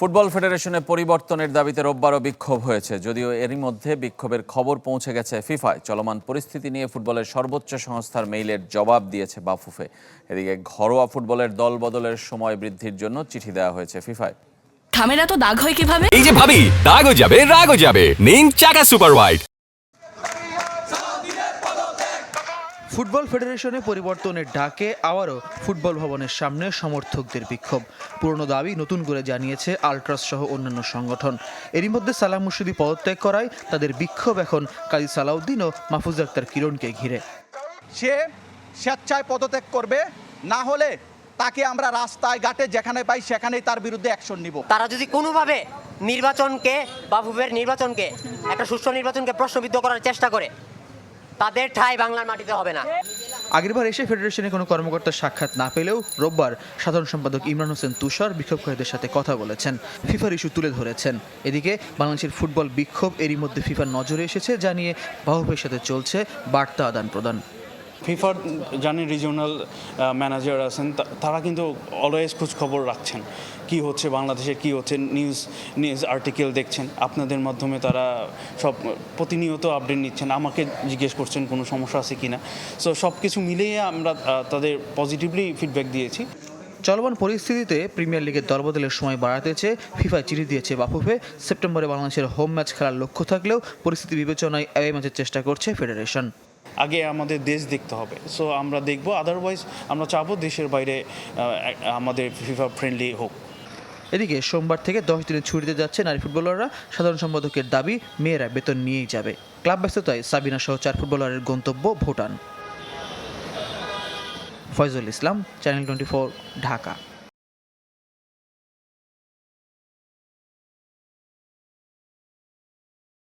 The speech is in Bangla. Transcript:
ফুটবল ফেডারেশনে পরিবর্তনের দাবিতে রোববারও বিক্ষোভ হয়েছে যদিও এরই মধ্যে বিক্ষোভের খবর পৌঁছে গেছে ফিফায়। চলমান পরিস্থিতি নিয়ে ফুটবলের সর্বোচ্চ সংস্থার মেইলের জবাব দিয়েছে বাফুফে। এদিকে ঘরোয়া ফুটবলের দল বদলের সময় বৃদ্ধির জন্য চিঠি দেওয়া হয়েছে ফিফায়। থামেরা তো দাগ হয় কীভাবে? এই যে ভাবি দাগও যাবে রাগ হয়ে যাবে। নিন চাকা সুপার হোয়াইট ফুটবল ফেডারেশনে পরিবর্তনের ডাকে আবারও ফুটবল ভবনের সামনে সমর্থকদের বিক্ষোভ। পুরনো দাবি নতুন করে জানিয়েছে আলট্রাস সহ অন্যান্য সংগঠন। এরই মধ্যে সালাম মুর্শিদি পদত্যাগ করায় তাদের বিক্ষোভ এখন কাজী সালাউদ্দিন ও মাহফুজ আক্তার কিরণকে ঘিরে। সে স্বেচ্ছায় পদত্যাগ করবে না হলে তাকে আমরা রাস্তায় ঘাটে যেখানে পাই সেখানেই তার বিরুদ্ধে অ্যাকশন নিব। তারা যদি কোনোভাবে নির্বাচনকে বা বাফুফের নির্বাচনকে একটা সুষ্ঠু নির্বাচনকে প্রশ্নবিদ্ধ করার চেষ্টা করে তাদের ঠাই বাংলার মাটিতে হবে না। আগেরবার এসে ফেডারেশনে কোনো কর্মকর্তা সাক্ষাৎ না পেলেও রোববার সাধারণ সম্পাদক ইমরান হোসেন তুষার বিক্ষোভকারীদের সাথে কথা বলেছেন। ফিফার ইস্যু তুলে ধরেছেন। এদিকে বাংলাদেশের ফুটবল বিক্ষোভ এরই মধ্যে ফিফার নজরে এসেছে জানিয়ে বাহুফের সাথে চলছে বার্তা আদান প্রদান ফিফার জানি রিজিওনাল ম্যানেজার আছেন তারা কিন্তু অলওয়েজ খোঁজ খবর রাখছেন কি হচ্ছে বাংলাদেশে কি হচ্ছে নিউজ নিউজ আর্টিকেল দেখছেন আপনাদের মাধ্যমে তারা সব প্রতিনিয়ত আপডেট নিচ্ছেন আমাকে জিজ্ঞেস করছেন কোনো সমস্যা আছে কি না সো সব কিছু মিলিয়ে আমরা তাদের পজিটিভলি ফিডব্যাক দিয়েছি চলমান পরিস্থিতিতে প্রিমিয়ার লিগের দলবদলের সময় বাড়াতে চেয়ে ফিফা চিঠি দিয়েছে বাফুফে সেপ্টেম্বরে বাংলাদেশের হোম ম্যাচ খেলার লক্ষ্য থাকলেও পরিস্থিতি বিবেচনায় অ্যাওয়ে ম্যাচের চেষ্টা করছে ফেডারেশন আগে আমাদের দেশ দেখতে হবে। সো আমরা দেখব আদারওয়াইজ আমরা চাবো দেশের বাইরে আমাদের ফিফা ফ্রেন্ডলি হোক। এদিকে সোমবার থেকে দশ দিনের ছুটিতে যাচ্ছে নারী ফুটবলাররা। সাধারণ সম্পাদকের দাবি, মেয়েরা বেতন নিয়েই যাবে। ক্লাব ব্যস্ততায় সাবিনা সহ চার ফুটবলারের গন্তব্য Bhutan. Faizul Islam, channel twenty Dhaka.